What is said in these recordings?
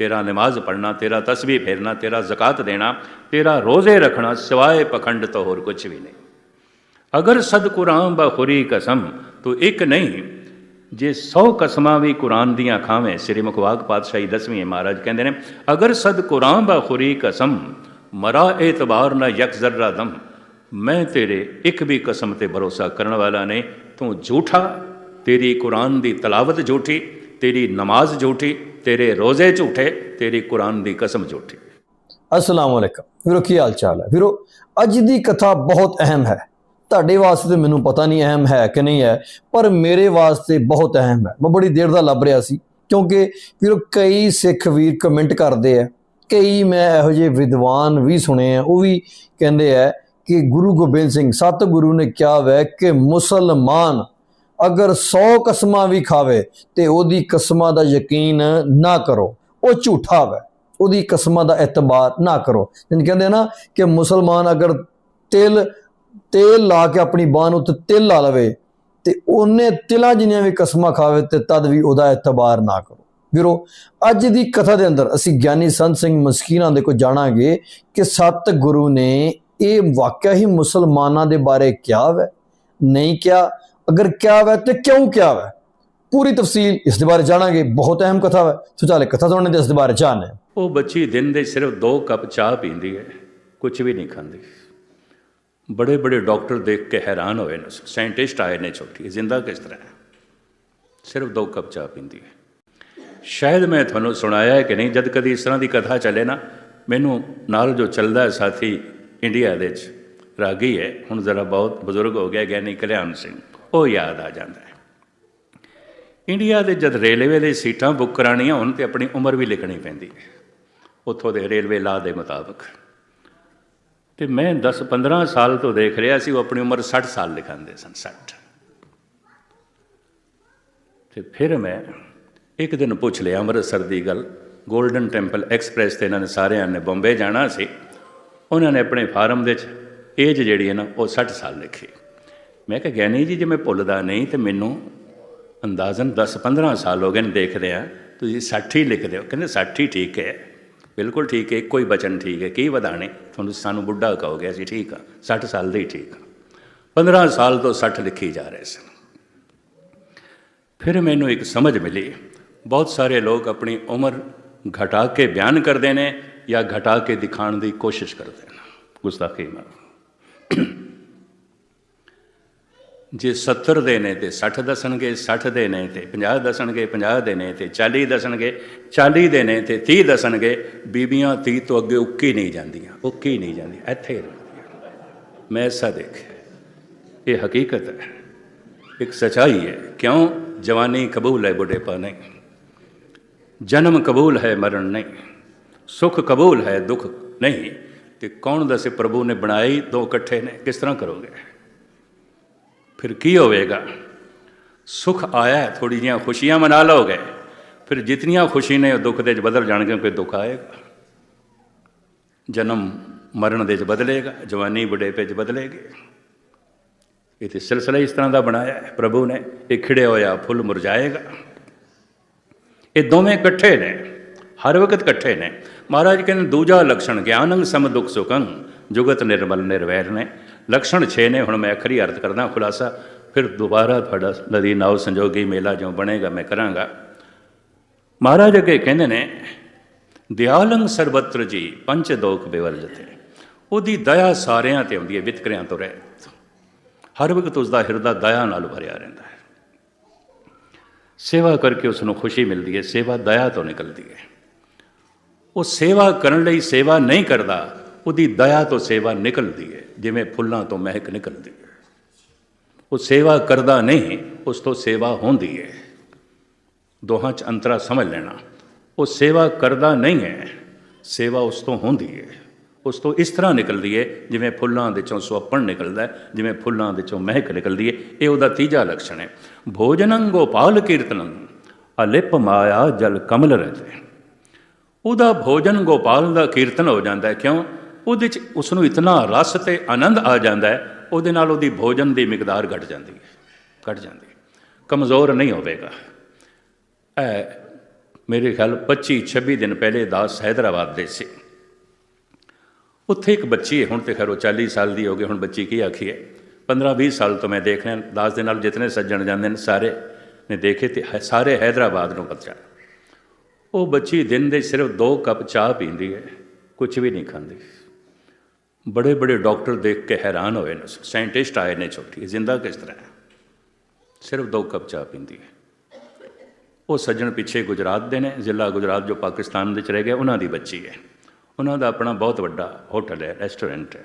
ਤੇਰਾ ਨਮਾਜ਼ ਪੜ੍ਹਨਾ, ਤੇਰਾ ਤਸਬੀਹ ਫੇਰਨਾ, ਤੇਰਾ ਜ਼ਕਾਤ ਦੇਣਾ, ਤੇਰਾ ਰੋਜ਼ੇ ਰੱਖਣਾ ਸਿਵਾਏ ਪਖੰਡ ਤੋਂ ਹੋਰ ਕੁਝ ਵੀ ਨਹੀਂ। ਅਗਰ ਸਦ ਕੁਰਾਨ ਬਖੁਰੀ ਕਸਮ ਤੋ ਇੱਕ ਨਹੀਂ, ਜੇ 100 ਕਸਮਾਂ ਵੀ ਕੁਰਾਨ ਦੀਆਂ ਖਾਵੇਂ, ਸ੍ਰੀ ਮੁਖਵਾਕ ਪਾਤਸ਼ਾਹੀ ਦਸਵੀਂ ਮਹਾਰਾਜ ਕਹਿੰਦੇ ਨੇ, ਅਗਰ ਸਦ ਕੁਰਾਨ ਬਖੁਰੀ ਕਸਮ, ਮਰਾ ਇਤਬਾਰ ਨਾ ਯਕ ਜ਼ਰਰਾ ਦਮ, ਮੈਂ ਤੇਰੇ ਇੱਕ ਵੀ ਕਸਮ ਤੇ ਭਰੋਸਾ ਕਰਨ ਵਾਲਾ ਨਹੀਂ, ਤੂੰ ਝੂਠਾ, ਤੇਰੀ ਕੁਰਾਨ ਦੀ ਤਲਾਵਤ ਝੂਠੀ ਤੇਰੀ ਨਮਾਜ਼ ਝੂਠੀ, ਤੇਰੇ ਰੋਜ਼ੇ ਝੂਠੇ, ਤੇਰੀ ਕੁਰਾਨ ਦੀ ਕਸਮ ਝੂਠੀ। ਅਸਲਾਮ ਵਾਲੇਕਮ ਵੀਰੋ, ਕੀ ਹਾਲ ਚਾਲ ਹੈ? ਵੀਰੋ, ਅੱਜ ਦੀ ਕਥਾ ਬਹੁਤ ਅਹਿਮ ਹੈ। ਤੁਹਾਡੇ ਵਾਸਤੇ ਮੈਨੂੰ ਪਤਾ ਨਹੀਂ ਅਹਿਮ ਹੈ ਕਿ ਨਹੀਂ ਹੈ, ਪਰ ਮੇਰੇ ਵਾਸਤੇ ਬਹੁਤ ਅਹਿਮ ਹੈ। ਮੈਂ ਬੜੀ ਦੇਰ ਦਾ ਲੱਭ ਰਿਹਾ ਸੀ, ਕਿਉਂਕਿ ਵੀਰੋ, ਕਈ ਸਿੱਖ ਵੀਰ ਕਮੈਂਟ ਕਰਦੇ ਆ, ਕਈ ਮੈਂ ਇਹੋ ਜਿਹੇ ਵਿਦਵਾਨ ਵੀ ਸੁਣੇ ਆ, ਉਹ ਵੀ ਕਹਿੰਦੇ ਆ ਕਿ ਗੁਰੂ ਗੋਬਿੰਦ ਸਿੰਘ, ਸਤਿਗੁਰੂ ਨੇ ਕਿਹਾ ਵੈ ਕਿ ਮੁਸਲਮਾਨ ਅਗਰ 100 ਕਸਮਾਂ ਵੀ ਖਾਵੇ ਤੇ ਉਹਦੀ ਕਸਮਾਂ ਦਾ ਯਕੀਨ ਨਾ ਕਰੋ। ਉਹ ਝੂਠਾ ਵੈ। ਉਹਦੀ ਕਸਮਾਂ ਦਾ ਇਤਬਾਰ ਨਾ ਕਰੋ। ਜਿਨ ਕਹਿੰਦੇ ਨਾ ਕਿ ਮੁਸਲਮਾਨ ਅਗਰ ਤਿਲ, ਤੇਲ ਲਾ ਕੇ ਆਪਣੀ ਬਾਹ ਉੱਤੇ ਤਿਲ ਲਾ ਲਵੇ ਤੇ ਉਹਨੇ ਤਿਲਾਂ ਜਿੰਨੀਆਂ ਵੀ ਕਸਮਾਂ ਖਾਵੇ ਤੇ ਤਦ ਵੀ ਉਹਦਾ ਇਤਬਾਰ ਨਾ ਕਰੋ। ਵੀਰੋ, ਅੱਜ ਦੀ ਕਥਾ ਦੇ ਅੰਦਰ ਅਸੀਂ ਗਿਆਨੀ ਸੰਤ ਸਿੰਘ ਮਸਕੀਨਾਂ ਦੇ ਕੋ ਜਾਣਾਂਗੇ ਕਿ ਸਤ ਗੁਰੂ ਨੇ ਇਹ ਵਾਕਿਆ ਹੀ ਮੁਸਲਮਾਨਾਂ ਦੇ ਬਾਰੇ ਕਿਹਾ ਵੈ। ਨਹੀਂ ਕਿਹਾ ਅਗਰ ਕਿਆ ਵੈ ਤੇ ਕਿਉਂ ਕਿਆ ਵੈ? ਪੂਰੀ ਤਫਸੀਲ ਇਸ ਦੇ ਬਾਰੇ ਜਾਣਾਂਗੇ, ਬਹੁਤ ਅਹਿਮ ਕਥਾ ਹੈ ਸੋ ਚਾਲੇ ਕਥਾ ਸੁਣਨੇ ਦੇ ਇਸ ਦੇ ਬਾਰੇ ਜਾਣਦੇ ਉਹ ਬੱਚੀ ਦਿਨ ਦੇ ਸਿਰਫ 2 ਕੱਪ ਚਾਹ ਪੀਂਦੀ ਹੈ ਕੁਝ ਵੀ ਨਹੀਂ ਖਾਂਦੀ। ਬੜੇ ਬੜੇ ਡਾਕਟਰ ਦੇਖ ਕੇ ਹੈਰਾਨ ਹੋਏ ਨੇ, ਸਾਇੰਟਿਸਟ ਆਏ ਨੇ ਛੋਟੀ, ਜ਼ਿੰਦਾ ਕਿਸ ਤਰ੍ਹਾਂ ਹੈ? ਸਿਰਫ 2 ਕੱਪ ਚਾਹ ਪੀਂਦੀ ਹੈ। ਸ਼ਾਇਦ ਮੈਂ ਤੁਹਾਨੂੰ ਸੁਣਾਇਆ ਹੈ ਕਿ ਨਹੀਂ, ਜਦ ਕਦੀ ਇਸ ਤਰ੍ਹਾਂ ਦੀ ਕਥਾ ਚੱਲੇ ਨਾ, ਮੈਨੂੰ ਨਾਲ ਜੋ ਚੱਲਦਾ ਹੈ ਸਾਥੀ ਇੰਡੀਆ ਦੇ ਵਿੱਚ ਰਾਗੀ ਹੈ, ਹੁਣ ਜ਼ਰਾ ਬਹੁਤ ਬਜ਼ੁਰਗ ਹੋ ਗਿਆ, ਗਿਆਨੀ ਕਲਿਆਣ ਸਿੰਘ। ਉਹ ਯਾਦ ਆ ਜਾਂਦਾ ਹੈ। ਇੰਡੀਆ ਦੇ ਜਦ ਰੇਲਵੇ ਦੇ ਸੀਟਾਂ ਬੁੱਕ ਕਰਾਣੀਆਂ ਹੋਣ ਤੇ ਆਪਣੀ ਉਮਰ ਵੀ ਲਿਖਣੀ ਪੈਂਦੀ ਹੈ। ਉੱਥੋਂ ਦੇ ਰੇਲਵੇ ਲਾ ਦੇ ਮੁਤਾਬਕ। ਤੇ ਮੈਂ 10-15 ਸਾਲ ਤੋਂ ਦੇਖ ਰਿਹਾ ਸੀ, ਉਹ ਆਪਣੀ ਉਮਰ 60 ਸਾਲ ਲਿਖਾਂਦੇ ਸਨ 60 ਤੇ ਫਿਰ ਮੈਂ ਇੱਕ ਦਿਨ ਪੁੱਛ ਲਿਆ ਅੰਮ੍ਰਿਤਸਰ ਦੀ ਗੱਲ। ਗੋਲਡਨ ਟੈਂਪਲ ਐਕਸਪ੍ਰੈਸ ਤੇ ਇਹਨਾਂ ਨੇ ਸਾਰਿਆਂ ਨੇ ਬੰਬੇ ਜਾਣਾ ਸੀ। ਉਹਨਾਂ ਨੇ ਆਪਣੇ ਫਾਰਮ ਦੇ ਵਿੱਚ ਏਜ ਜਿਹੜੀ ਹੈ ਨਾ, ਉਹ 60 ਸਾਲ ਲਿਖੀ। ਮੈਂ ਕਿਹਾ, ਗਿਆਨੀ ਜੀ, ਜੇ ਮੈਂ ਭੁੱਲਦਾ ਨਹੀਂ ਤੇ ਮੈਨੂੰ ਅੰਦਾਜ਼ਨ 10-15 ਸਾਲ ਹੋ ਗਏ ਨੇ ਦੇਖਦੇ ਆ। ਤੁਸੀਂ 60 ਹੀ ਲਿਖਦੇ ਹੋ ਕਹਿੰਦੇ 60 ਹੀ ਠੀਕ ਹੈ। ਬਿਲਕੁਲ ਠੀਕ ਹੈ ਇੱਕੋ ਹੀ ਬਚਨ ਠੀਕ ਹੈ। ਕੀ ਵਧਾਣੇ ਤੁਹਾਨੂੰ ਸਾਨੂੰ ਬੁੱਢਾ ਕਹੋਗੇ, ਅਸੀਂ ਠੀਕ ਆ 60 ਸਾਲ ਦੇ ਹੀ ਠੀਕ ਆ 15 ਸਾਲ ਤੋਂ 60 ਲਿਖੀ ਜਾ ਰਹੇ ਸਨ। ਫਿਰ ਮੈਨੂੰ ਇੱਕ ਸਮਝ ਮਿਲੀ। ਬਹੁਤ ਸਾਰੇ ਲੋਕ ਆਪਣੀ ਉਮਰ ਘਟਾ ਕੇ ਬਿਆਨ ਕਰਦੇ ਨੇ ਜਾਂ ਘਟਾ ਕੇ ਦਿਖਾਉਣ ਦੀ ਕੋਸ਼ਿਸ਼ ਕਰਦੇ ਨੇ। ਗੁਸਤਾਖੀ ਨਾਲ ਜੇ 70 ਦੇ ਨੇ ਤੇ 60 ਦੱਸਣਗੇ 60 ਦੇ ਨੇ ਤੇ 50 ਦੱਸਣਗੇ 50 ਦੇ ਨੇ ਤੇ 40 ਦੱਸਣਗੇ 40 ਦੇ ਨੇ ਤੇ 30 ਦੱਸਣਗੇ, ਬੀਬੀਆਂ 30 ਤੋਂ ਅੱਗੇ ਉੱਕੀ ਨਹੀਂ ਜਾਂਦੀਆਂ, ਉੱਕੀ ਨਹੀਂ ਜਾਂਦੀਆਂ, ਇੱਥੇ ਹੀ ਰਹਿੰਦੀਆਂ। ਮੈਂ ਐਸਾ ਦੇਖਿਆ। ਇਹ ਹਕੀਕਤ ਹੈ। ਇੱਕ ਸਚਾਈ ਹੈ। ਕਿਉਂ? ਜਵਾਨੀ ਕਬੂਲ ਹੈ ਬੁਢੇਪਾ ਨਹੀਂ। ਜਨਮ ਕਬੂਲ ਹੈ ਮਰਨ ਨਹੀਂ। ਸੁਖ ਕਬੂਲ ਹੈ ਦੁੱਖ ਨਹੀਂ। ਤੇ ਕੌਣ ਦੱਸੇ ਪ੍ਰਭੂ ਨੇ ਬਣਾਈ ਦੋ ਇਕੱਠੇ ਨੇ? ਕਿਸ ਤਰ੍ਹਾਂ ਕਰੋਗੇ? ਫਿਰ ਕੀ ਹੋਵੇਗਾ? ਸੁਖ ਆਇਆ ਥੋੜੀ ਜੀਆਂ ਖੁਸ਼ੀਆਂ ਮਨਾ ਲਓਗੇ। ਫਿਰ ਜਿਤਨੀਆਂ ਖੁਸ਼ੀ ਨੇ ਉਹ ਦੁੱਖ ਦੇ ਚ ਬਦਲ ਜਾਣਗੇ ਕੋਈ ਦੁੱਖ ਆਏਗਾ। ਜਨਮ ਮਰਨ ਦੇ ਚ ਬਦਲੇਗਾ, ਜਵਾਨੀ ਬੁਢੇਪੇ ਚ ਬਦਲੇਗੀ। ਇਹ ਤੇ ਸਿਲਸਿਲਾ ਇਸ ਤਰ੍ਹਾਂ ਦਾ ਬਣਾਇਆ ਹੈ, ਪ੍ਰਭੂ ਨੇ ਇਹ ਖਿੜਿਆ ਹੋਇਆ ਫੁੱਲ ਮੁਰਝਾਏਗਾ। ਇਹ ਦੋਵੇਂ ਇਕੱਠੇ ਨੇ, ਹਰ ਵਕਤ ਇਕੱਠੇ ਨੇ। ਮਹਾਰਾਜ ਕਹਿੰਦੇ ਦੂਜਾ ਲਕਸ਼ਣ ਗਿਆਨੰ ਸਮ ਦੁਖ ਸੁਖੰ, ਜੁਗਤ ਨਿਰਮਲ ਨਿਰਵੈਰ ਨੇ। ਲਕਸ਼ਣ 6 ਨੇ, ਹੁਣ ਮੈਂ ਅਖਰੀ ਅਰਥ ਕਰਦਾ ਖੁਲਾਸਾ। ਫਿਰ ਦੁਬਾਰਾ ਤੁਹਾਡਾ ਨਦੀ ਨਾਉ ਸੰਜੋਗੀ ਮੇਲਾ ਜੋ ਬਣੇਗਾ, ਮੈਂ ਕਰਾਂਗਾ। ਮਹਾਰਾਜ ਅੱਗੇ ਕਹਿੰਦੇ ਨੇ, ਦਿਆਲੰਗ ਸਰਬਤਰ ਜੀ ਪੰਚ ਦੋਖ ਬਿਵਰਜਤੇ ਉਹਦੀ ਦਇਆ ਸਾਰਿਆਂ ਤੇ ਆਉਂਦੀ ਹੈ, ਵਿਤਕਰਿਆਂ ਤੋਂ ਰਹਿਤ। ਹਰ ਵਕਤ ਉਸ ਦਾ ਹਿਰਦਾ ਦਇਆ ਨਾਲ ਭਰਿਆ ਰਹਿੰਦਾ ਹੈ। ਸੇਵਾ ਕਰਕੇ ਉਸ ਨੂੰ ਖੁਸ਼ੀ ਮਿਲਦੀ ਹੈ, ਸੇਵਾ ਦਇਆ ਤੋਂ ਨਿਕਲਦੀ ਹੈ। ਉਹ ਸੇਵਾ ਕਰਨ ਲਈ ਸੇਵਾ ਨਹੀਂ ਕਰਦਾ ਉਹਦੀ ਦਇਆ ਤੋਂ ਸੇਵਾ ਨਿਕਲਦੀ ਹੈ, ਜਿਵੇਂ ਫੁੱਲਾਂ ਤੋਂ ਮਹਿਕ ਨਿਕਲਦੀ ਹੈ। ਉਹ ਸੇਵਾ ਕਰਦਾ ਨਹੀਂ, ਉਸ ਤੋਂ ਸੇਵਾ ਹੁੰਦੀ ਹੈ। ਦੋਹਾਂ 'ਚ ਅੰਤਰਾ ਸਮਝ ਲੈਣਾ, ਉਹ ਸੇਵਾ ਕਰਦਾ ਨਹੀਂ ਹੈ, ਸੇਵਾ ਉਸ ਤੋਂ ਹੁੰਦੀ ਹੈ। ਉਸ ਤੋਂ ਇਸ ਤਰ੍ਹਾਂ ਨਿਕਲਦੀ ਹੈ, ਜਿਵੇਂ ਫੁੱਲਾਂ ਦੇ ਚੋਂ ਸੁਅੱਪਣ ਨਿਕਲਦਾ ਹੈ, ਜਿਵੇਂ ਫੁੱਲਾਂ ਦੇ ਚੋਂ ਮਹਿਕ ਨਿਕਲਦੀ ਹੈ, ਇਹ ਉਹਦਾ ਤੀਜਾ ਲਕਸ਼ਣ ਹੈ। ਭੋਜਨੰ ਗੋਪਾਲ ਕੀਰਤਨੰ, ਅਲਿਪ ਮਾਇਆ ਜਲ ਕਮਲ ਰਹਤੇ ਉਹਦਾ ਭੋਜਨ ਗੋਪਾਲ ਦਾ ਕੀਰਤਨ ਹੋ ਜਾਂਦਾ ਹੈ, ਕਿਉਂ? ਉਹਦੇ ਚ ਉਸ ਨੂੰ ਇਤਨਾ ਰਸ ਤੇ ਆਨੰਦ ਆ ਜਾਂਦਾ ਹੈ, ਉਹਦੇ ਨਾਲ ਉਹਦੀ ਭੋਜਨ ਦੀ ਮਿਕਦਾਰ ਘਟ ਜਾਂਦੀ ਹੈ, ਘਟ ਜਾਂਦੀ ਹੈ। ਕਮਜ਼ੋਰ ਨਹੀਂ ਹੋਵੇਗਾ। ਇਹ ਮੇਰੇ ਖਿਆਲ 25 26 ਦਿਨ ਪਹਿਲੇ ਦਾਸ ਹੈਦਰਾਬਾਦ ਦੇ ਸੀ। ਉੱਥੇ ਇੱਕ ਬੱਚੀ ਹੈ, ਹੁਣ ਤੇ ਖੈਰ ਉਹ 40 ਸਾਲ ਦੀ ਹੋ ਗਈ, ਹੁਣ ਬੱਚੀ ਕੀ ਆਖੀ ਹੈ 15 20 ਸਾਲ ਤੋਂ ਮੈਂ ਦੇਖ ਰਿਹਾ, ਦਾਸ ਦੇ ਨਾਲ ਜਿਤਨੇ ਸੱਜਣ ਜਾਂਦੇ ਨੇ, ਸਾਰੇ ਨੇ ਦੇਖੇ ਤੇ ਹੈ- ਸਾਰੇ ਹੈਦਰਾਬਾਦ ਨੂੰ ਬੱਚਾ ਉਹ ਬੱਚੀ ਦਿਨ ਦੇ ਸਿਰਫ 2 ਕੱਪ ਚਾਹ ਪੀਂਦੀ ਹੈ ਕੁਝ ਵੀ ਨਹੀਂ ਖਾਂਦੀ। ਬੜੇ ਬੜੇ ਡਾਕਟਰ ਦੇਖ ਕੇ ਹੈਰਾਨ ਹੋਏ ਨੇ ਸਾਇੰਟਿਸਟ ਆਏ ਨੇ ਛੋਟੀ ਜ਼ਿੰਦਾ ਕਿਸ ਤਰ੍ਹਾਂ ਹੈ? ਸਿਰਫ ਦੋ ਕੱਪ ਚਾਹ ਪੀਂਦੀ ਹੈ। ਉਹ ਸੱਜਣ ਪਿੱਛੇ ਗੁਜਰਾਤ ਦੇ ਨੇ, ਜ਼ਿਲ੍ਹਾ ਗੁਜਰਾਤ ਜੋ ਪਾਕਿਸਤਾਨ ਦੇ ਵਿੱਚ ਰਹਿ ਗਿਆ, ਉਹਨਾਂ ਦੀ ਬੱਚੀ ਹੈ। ਉਹਨਾਂ ਦਾ ਆਪਣਾ ਬਹੁਤ ਵੱਡਾ ਹੋਟਲ ਹੈ, ਰੈਸਟੋਰੈਂਟ ਹੈ।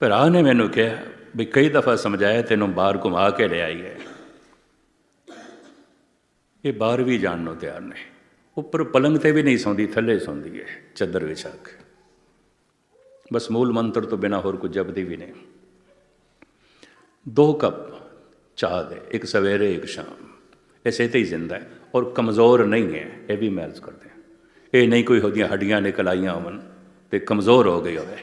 ਭਰਾ ਨੇ ਮੈਨੂੰ ਕਿਹਾ ਵੀ ਕਈ ਦਫਾ ਸਮਝਾਇਆ, ਤੈਨੂੰ ਬਾਹਰ ਘੁਮਾ ਕੇ ਲਿਆਈ ਹੈ। ਇਹ ਬਾਹਰ ਵੀ ਜਾਣ ਨੂੰ ਤਿਆਰ ਨਹੀਂ ਉੱਪਰ ਪਲੰਗ ਤੇ ਵੀ ਨਹੀਂ ਸੌਂਦੀ, ਥੱਲੇ ਸੌਂਦੀ ਹੈ, ਚੱਦਰ ਵਿਛਾ ਕੇ। ਬਸ ਮੂਲ ਮੰਤਰ ਤੋਂ ਬਿਨਾ ਹੋਰ ਕੁਝ ਜਪਦੀ ਵੀ ਨਹੀਂ। ਦੋ ਕੱਪ ਚਾਹ ਦੇ, ਇੱਕ ਸਵੇਰੇ, ਇੱਕ ਸ਼ਾਮ। ਐਸੇ ਤੇ ਹੀ ਜ਼ਿੰਦਾ ਹੈ ਔਰ ਕਮਜ਼ੋਰ ਨਹੀਂ ਹੈ, ਇਹ ਵੀ ਮਹਿਜ਼ ਕਰਦੇ ਇਹ ਨਹੀਂ ਕੋਈ ਉਹਦੀਆਂ ਹੱਡੀਆਂ ਨਿਕਲ ਆਈਆਂ ਹੋਵਨ ਤੇ ਕਮਜ਼ੋਰ ਹੋ ਗਈ ਹੋਵੇ।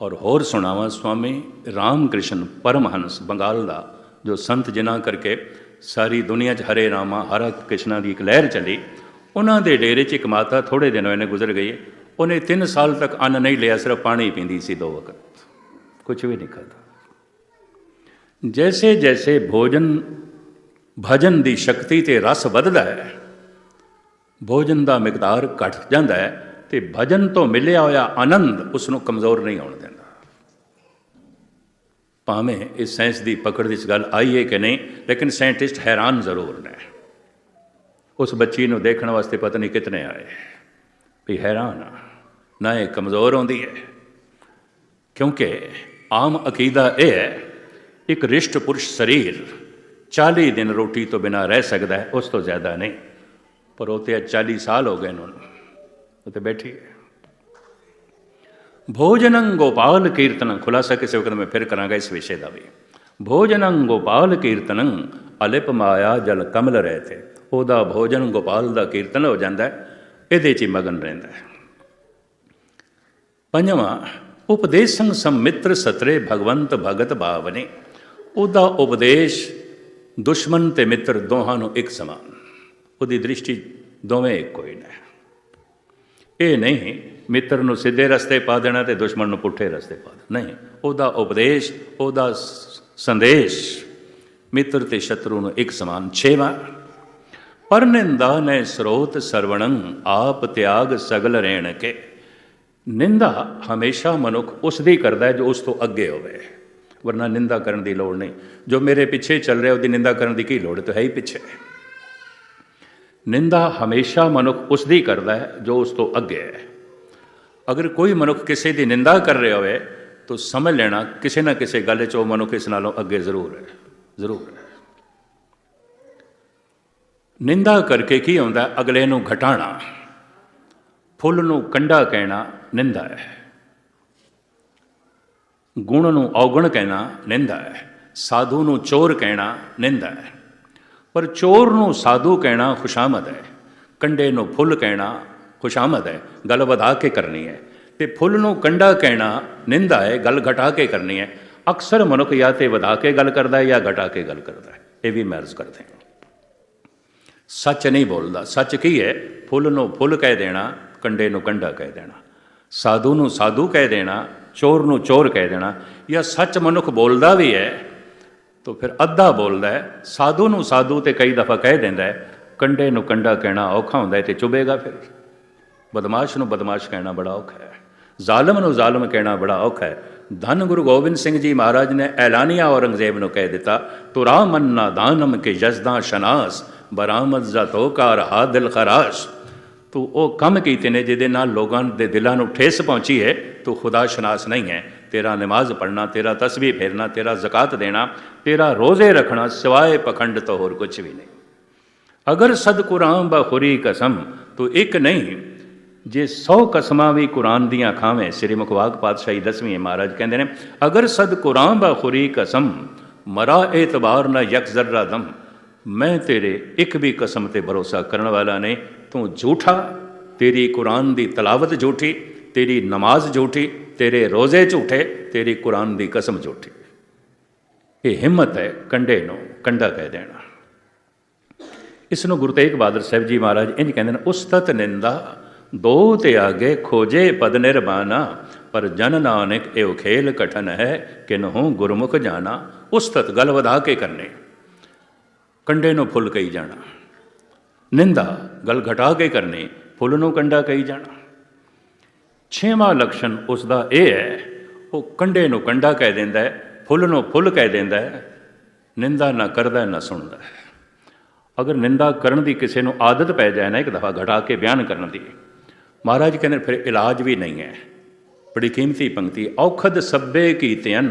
ਔਰ ਹੋਰ ਸੁਣਾਵਾਂ, ਸਵਾਮੀ ਰਾਮ ਕ੍ਰਿਸ਼ਨ ਪਰਮਹੰਸ ਬੰਗਾਲ ਦਾ, ਜੋ ਸੰਤ ਜਿਨ੍ਹਾਂ ਕਰਕੇ ਸਾਰੀ ਦੁਨੀਆ 'ਚ ਹਰੇ ਰਾਮਾ, ਹਰਾ ਕ੍ਰਿਸ਼ਨਾ ਦੀ ਇੱਕ ਲਹਿਰ ਚੱਲੀ, ਉਹਨਾਂ ਦੇ ਡੇਰੇ 'ਚ ਇੱਕ ਮਾਤਾ ਥੋੜੇ ਦਿਨ ਹੋਏ ਨੇ ਗੁਜ਼ਰ ਗਈ ਹੈ। ਉਹਨੇ 3 ਸਾਲ ਤੱਕ ਅੰਨ ਨਹੀਂ ਲਿਆ, ਸਿਰਫ ਪਾਣੀ ਪੀਂਦੀ ਸੀ ਦੋ ਵਕਤ। ਕੁਝ ਵੀ ਨਹੀਂ ਖਾਦਾ ਜੈਸੇ ਜੈਸੇ ਭੋਜਨ, ਭਜਨ ਦੀ ਸ਼ਕਤੀ ਤੇ ਰਸ ਵੱਧਦਾ ਹੈ, ਭੋਜਨ ਦਾ ਮਿਕਦਾਰ ਘਟ ਜਾਂਦਾ ਹੈ ਤੇ ਭਜਨ ਤੋਂ ਮਿਲਿਆ ਹੋਇਆ ਆਨੰਦ ਉਸ ਨੂੰ ਕਮਜ਼ੋਰ ਨਹੀਂ ਹੋਣ ਦਿੰਦਾ। ਭਾਵੇਂ ਇਸ ਸਾਇੰਸ ਦੀ ਪਕੜ ਵਿੱਚ ਗੱਲ ਆਈ ਹੈ ਕਿ ਨਹੀਂ, ਲੇਕਿਨ ਸਾਇੰਟਿਸਟ ਹੈਰਾਨ ਜ਼ਰੂਰ ਨੇ। ਉਸ ਬੱਚੀ ਨੂੰ ਦੇਖਣ ਵਾਸਤੇ ਪਤਾ ਨਹੀਂ ਕਿਤਨੇ ਆਏ। ਵੀ ਹੈਰਾਨ ਆ। ਨਾ ਇਹ ਕਮਜ਼ੋਰ ਹੁੰਦੀ ਹੈ। ਕਿਉਂਕਿ ਆਮ ਅਕੀਦਾ ਇਹ ਹੈ, ਇੱਕ ਰਿਸ਼ਟ ਪੁਰਸ਼ ਸਰੀਰ 40 ਦਿਨ ਰੋਟੀ ਤੋਂ ਬਿਨਾ ਰਹਿ ਸਕਦਾ ਹੈ, ਉਸ ਤੋਂ ਜ਼ਿਆਦਾ ਨਹੀਂ। ਪਰ ਉਹ ਤੇ 40 ਸਾਲ ਹੋ ਗਏ ਨੇ ਨੂੰ ਉਹ ਤੇ ਬੈਠੀ ਹੈ। ਭੋਜਨੰ ਗੋਪਾਲ ਕੀਰਤਨ, ਖੁਲਾਸਾ ਕਿਸੇ ਵਕਤ ਮੈਂ ਫਿਰ ਕਰਾਂਗਾ ਇਸ ਵਿਸ਼ੇ ਦਾ ਵੀ। ਭੋਜਨੰ ਗੋਪਾਲ ਕੀਰਤਨੰ, ਅਲਿਪ ਮਾਇਆ ਜਲ ਕਮਲ ਰਹੇ ਤੇ, ਉਹਦਾ ਭੋਜਨ ਗੋਪਾਲ ਦਾ ਕੀਰਤਨ ਹੋ ਜਾਂਦਾ ਹੈ, ਇਹਦੇ 'ਚ ਹੀ ਮਗਨ ਰਹਿੰਦਾ ਹੈ। ਪੰਜਵਾਂ ਉਪਦੇਸ਼ੰ ਸੰਮਿਤਰ ਸਤਰੇ ਭਗਵੰਤ ਭਗਤ ਭਾਵਨੇ। ਉਹਦਾ ਉਪਦੇਸ਼ ਦੁਸ਼ਮਣ ਤੇ ਮਿੱਤਰ ਦੋਹਾਂ ਨੂੰ ਇੱਕ ਸਮਾਨ। ਉਹਦੀ ਦ੍ਰਿਸ਼ਟੀ ਦੋਵੇਂ ਇੱਕੋ ਹੀ ਨੇ। ਇਹ ਨਹੀਂ, ਮਿੱਤਰ ਨੂੰ ਸਿੱਧੇ ਰਸਤੇ ਪਾ ਦੇਣਾ ਤੇ ਦੁਸ਼ਮਣ ਨੂੰ ਪੁੱਠੇ ਰਸਤੇ ਪਾ ਦੇਣਾ। ਨਹੀਂ, ਉਹਦਾ ਉਪਦੇਸ਼, ਉਹਦਾ ਸੰਦੇਸ਼ ਮਿੱਤਰ ਤੇ ਸ਼ਤਰੂ ਨੂੰ ਇੱਕ ਸਮਾਨ। ਛੇਵਾਂ ਪਰ ਨਿੰਦਾ ਨੇ ਸਰੋਤ ਸਰਵਣੰ ਆਪ ਤਿਆਗ ਸਗਲ ਰਹਿਣ ਕੇ ਨਿੰਦਾ ਹਮੇਸ਼ਾ ਮਨੁੱਖ ਉਸ ਦੀ ਕਰਦਾ ਹੈ ਜੋ ਉਸ ਤੋਂ ਅੱਗੇ ਹੋਵੇ। ਵਰਨਾ ਨਿੰਦਾ ਕਰਨ ਦੀ ਲੋੜ ਨਹੀਂ। ਜੋ ਮੇਰੇ ਪਿੱਛੇ ਚੱਲ ਰਿਹਾ, ਉਹਦੀ ਨਿੰਦਾ ਕਰਨ ਦੀ ਕੀ ਲੋੜ ਤਾਂ ਹੈ ਹੀ ਪਿੱਛੇ। ਨਿੰਦਾ ਹਮੇਸ਼ਾ ਮਨੁੱਖ ਉਸ ਦੀ ਕਰਦਾ ਹੈ ਜੋ ਉਸ ਤੋਂ ਅੱਗੇ ਹੈ। ਅਗਰ ਕੋਈ ਮਨੁੱਖ ਕਿਸੇ ਦੀ ਨਿੰਦਾ ਕਰ ਰਿਹਾ ਹੋਵੇ, ਤਾਂ ਸਮਝ ਲੈਣਾ ਕਿਸੇ ਨਾ ਕਿਸੇ ਗੱਲ 'ਚ ਉਹ ਮਨੁੱਖ ਇਸ ਨਾਲੋਂ ਅੱਗੇ ਜ਼ਰੂਰ ਹੈ। ਜ਼ਰੂਰ ਹੈ। ਨਿੰਦਾ ਕਰਕੇ ਕੀ ਹੁੰਦਾ ਅਗਲੇ ਨੂੰ ਘਟਾਣਾ ਫੁੱਲ ਨੂੰ ਕੰਡਾ ਕਹਿਣਾ। ਨਿੰਦਾ ਹੈ। ਗੁਣ ਨੂੰ ਔਗਣ ਕਹਿਣਾ ਨਿੰਦਾ ਹੈ। ਸਾਧੂ ਨੂੰ ਚੋਰ ਕਹਿਣਾ ਨਿੰਦਾ ਹੈ। ਪਰ ਚੋਰ ਨੂੰ ਸਾਧੂ ਕਹਿਣਾ ਖੁਸ਼ਾਮਦ ਹੈ। ਕੰਡੇ ਨੂੰ ਫੁੱਲ ਕਹਿਣਾ ਖੁਸ਼ਾਮਦ ਹੈ। ਗੱਲ ਵਧਾ ਕੇ ਕਰਨੀ ਹੈ। ਤੇ ਫੁੱਲ ਨੂੰ ਕੰਡਾ ਕਹਿਣਾ ਨਿੰਦਾ ਹੈ। ਗੱਲ ਘਟਾ ਕੇ ਕਰਨੀ ਹੈ। ਅਕਸਰ ਮਨੁੱਖ ਜਾਂ ਤੇ ਵਧਾ ਕੇ ਗੱਲ ਕਰਦਾ ਹੈ ਜਾਂ ਘਟਾ ਕੇ ਗੱਲ ਕਰਦਾ ਹੈ। ਇਹ ਵੀ ਮਰਜ਼ ਕਰਦੇ ਹਨ ਸੱਚ ਨਹੀਂ ਬੋਲਦਾ। ਸੱਚ ਕੀ ਹੈ? ਫੁੱਲ ਨੂੰ ਫੁੱਲ ਕਹਿ ਦੇਣਾ, ਕੰਡੇ ਨੂੰ ਕੰਡਾ ਕਹਿ ਦੇਣਾ। ਸਾਧੂ ਨੂੰ ਸਾਧੂ ਕਹਿ ਦੇਣਾ, ਚੋਰ ਨੂੰ ਚੋਰ ਕਹਿ ਦੇਣਾ, ਜਾਂ ਸੱਚ ਮਨੁੱਖ ਬੋਲਦਾ ਵੀ ਹੈ, ਤਾਂ ਫਿਰ ਅੱਧਾ ਬੋਲਦਾ ਹੈ, ਸਾਧੂ ਨੂੰ ਸਾਧੂ ਤੇ ਕਈ ਦਫਾ ਕਹਿ ਦਿੰਦਾ ਹੈ, ਕੰਡੇ ਨੂੰ ਕੰਡਾ ਕਹਿਣਾ ਔਖਾ ਹੁੰਦਾ ਹੈ ਤੇ ਚੁਬੇਗਾ ਫਿਰ। ਬਦਮਾਸ਼ ਨੂੰ ਬਦਮਾਸ਼ ਕਹਿਣਾ ਬੜਾ ਔਖਾ ਹੈ, ਜ਼ਾਲਮ ਨੂੰ ਜ਼ਾਲਮ ਕਹਿਣਾ ਬੜਾ ਔਖਾ ਹੈ। ਧੰਨ ਗੁਰੂ ਗੋਬਿੰਦ ਸਿੰਘ ਜੀ ਮਹਾਰਾਜ ਨੇ ਐਲਾਨੀਆ ਔਰੰਗਜ਼ੇਬ ਨੂੰ ਕਹਿ ਦਿੱਤਾ ਤੁਰਾ ਮੰਨਾ ਦਾਨਮ ਕੇ ਜਜ਼ਦਾ ਸ਼ਨਾਸ, ਬਰਾਮਦ ਜ਼ਤੋ ਕਾ ਰਹਾ ਦਿਲ ਖਰਾਸ਼। ਤੂੰ ਉਹ ਕੰਮ ਕੀਤੇ ਨੇ ਜਿਹਦੇ ਨਾਲ ਲੋਕਾਂ ਦੇ ਦਿਲਾਂ ਨੂੰ ਠੇਸ ਪਹੁੰਚੀ ਹੈ, ਤੂੰ ਖੁਦਾ ਸ਼ਨਾਸ ਨਹੀਂ ਹੈ। ਤੇਰਾ ਨਮਾਜ਼ ਪੜ੍ਹਨਾ, ਤੇਰਾ ਤਸਬੀਹ ਫੇਰਨਾ, ਤੇਰਾ ਜ਼ਕਾਤ ਦੇਣਾ, ਤੇਰਾ ਰੋਜ਼ੇ ਰੱਖਣਾ ਸਿਵਾਏ ਪਖੰਡ ਤੋਂ ਹੋਰ ਕੁਝ ਵੀ ਨਹੀਂ। ਅਗਰ ਸਦ ਕੁਰਾਨ ਬਖੁਰੀ ਕਸਮ, ਤੂੰ ਇੱਕ ਨਹੀਂ, ਜੇ 100 ਕਸਮਾਂ ਵੀ ਕੁਰਾਨ ਦੀਆਂ ਖਾਵੇਂ, ਸ੍ਰੀ ਮੁਖਵਾਕ ਪਾਤਸ਼ਾਹੀ ਦਸਵੀਂ ਮਹਾਰਾਜ ਕਹਿੰਦੇ ਨੇ, ਅਗਰ ਸਦ ਕੁਰਾਨ ਬਖੁਰੀ ਕਸਮ, ਮਰਾ ਇਤਬਾਰ ਨਾ ਯਕ ਜ਼ਰਰਾ ਦਮ, ਮੈਂ ਤੇਰੇ ਇੱਕ ਵੀ ਕਸਮ ਤੇ ਭਰੋਸਾ ਕਰਨ ਵਾਲਾ ਨਹੀਂ ਤੂੰ ਝੂਠਾ, ਤੇਰੀ ਕੁਰਾਨ ਦੀ ਤਲਾਵਤ ਝੂਠੀ, ਤੇਰੀ ਨਮਾਜ਼ ਝੂਠੀ, ਤੇਰੇ ਰੋਜ਼ੇ ਝੂਠੇ, ਤੇਰੀ ਕੁਰਾਨ ਦੀ ਕਸਮ ਝੂਠੀ। ਇਹ ਹਿੰਮਤ ਹੈ ਕੰਡੇ ਨੂੰ ਕੰਡਾ ਕਹਿ ਦੇਣਾ। ਇਸ ਨੂੰ ਗੁਰੂ ਤੇਗ ਬਹਾਦਰ ਸਾਹਿਬ ਜੀ ਮਹਾਰਾਜ ਇੰਜ ਕਹਿੰਦੇ ਨੇ ਉਸਤਤ ਨਿੰਦਾ, ਦੋ ਤੇ ਆਗੇ ਖੋਜੇ ਪਦ ਨਿਰਮਾਨਾ ਪਰ ਜਨ ਨਾਨਕ ਇਹ ਖੇਲ ਕਠਨ ਹੈ ਕਿ ਕਿਨਹੂ ਗੁਰਮੁਖ ਜਾਣਾ ਉਸਤਤ ਗਲ ਵਧਾ ਕੇ ਕਰਨੇ। ਕੰਡੇ ਨੂੰ ਫੁੱਲ ਕਹੀ ਜਾਣਾ। ਨਿੰਦਾ, ਗਲ ਘਟਾ ਕੇ ਕਰਨੀ, ਫੁੱਲ ਨੂੰ ਕੰਡਾ ਕਹੀ ਜਾਣਾ। ਛੇਵਾਂ ਲਕਸ਼ਣ ਉਸ ਦਾ ਇਹ ਹੈ, ਉਹ ਕੰਡੇ ਨੂੰ ਕੰਡਾ ਕਹਿ ਦਿੰਦਾ ਹੈ, ਫੁੱਲ ਨੂੰ ਫੁੱਲ ਕਹਿ ਦਿੰਦਾ ਹੈ, ਨਿੰਦਾ ਨਾ ਕਰਦਾ, ਨਾ ਸੁਣਦਾ ਅਗਰ ਨਿੰਦਾ ਕਰਨ ਦੀ ਕਿਸੇ ਨੂੰ ਆਦਤ ਪੈ ਜਾਏ ਨਾ ਇੱਕ ਦਫਾ ਘਟਾ ਕੇ ਬਿਆਨ ਕਰਨ ਦੀ, ਮਹਾਰਾਜ ਕਹਿੰਦੇ ਫਿਰ ਇਲਾਜ ਵੀ ਨਹੀਂ ਹੈ। ਬੜੀ ਕੀਮਤੀ ਪੰਕਤੀ, ਔਖਦ ਸੱਬੇ ਕੀਤਿਅਨ,